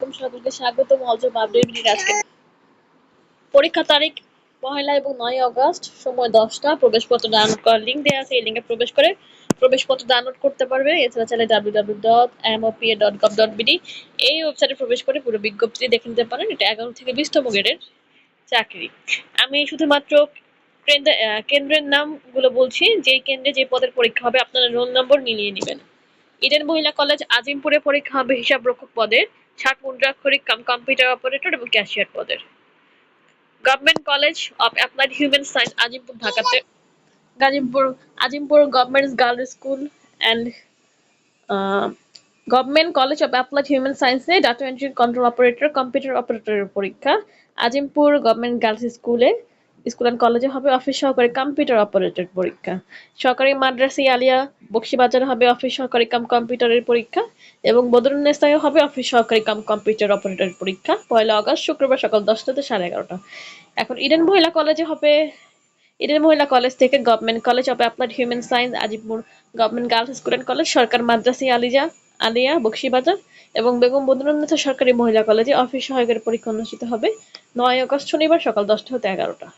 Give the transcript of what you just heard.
সকলকে স্বাগতম অজব আপডেট আজকে। পরীক্ষা তারিখ পহেলা এবং নয় আগস্ট, সময় দশটা। প্রবেশপত্র ডাউনলোড করার লিঙ্ক দেওয়া আছে, এই লিঙ্কে প্রবেশ করে প্রবেশপত্র ডাউনলোড করতে পারবে। এছাড়া চাইলে W W dot MOPA dot gov dot BD এই ওয়েবসাইটে প্রবেশ করে পুরো বিজ্ঞপ্তি দেখে নিতে পারেন। এটা এগারো থেকে বিশতম গ্রেডের চাকরি। আমি শুধুমাত্র কেন্দ্রের নামগুলো বলছি যে কেন্দ্রে যে পদের পরীক্ষা হবে, আপনারা রোল নম্বর মিলিয়ে নেবেন। ইডেন মহিলা কলেজ আজিমপুরে পরীক্ষা হবে হিসাব রক্ষক পদের ষাট মুদ্রাক্ষরিক কাম কম্পিউটার অপারেটর এবং ক্যাশিয়ার পদের। Government college of applied human science Azimpur, ঢাকাতে। Gazipur, Azimpur government girls school and government college of applied human সায়েন্সে data entry control operator computer অপারেটরের পরীক্ষা। আজিমপুর গভর্নমেন্ট গার্লস স্কুলে স্কুল অ্যান্ড কলেজে হবে office সহকারী কম্পিউটার অপারেটর পরীক্ষা। সরকারি মাদ্রাসি আলিয়া বক্সিবাজারে হবে অফিস সহকারী কাম কম্পিউটারের পরীক্ষা এবং বদরুন্নেসায় হবে অফিস সহকারী কাম কম্পিউটার অপারেটর পরীক্ষা। পয়লা আগস্ট, শুক্রবার সকাল দশটা থেকে সাড়ে এগারোটা। এখন ইডেন মহিলা কলেজে হবে, ইডেন মহিলা কলেজ থেকে government college of applied human science Azimpur government girls school and college সরকার মাদ্রাসি আলিজা আলিয়া বক্সিবাজার এবং বেগম বদরুন্নেসা সরকারি মহিলা কলেজে অফিস সহায়কের পরীক্ষা অনুষ্ঠিত হবে নয় আগস্ট, শনিবার সকাল দশটা হতে এগারোটা।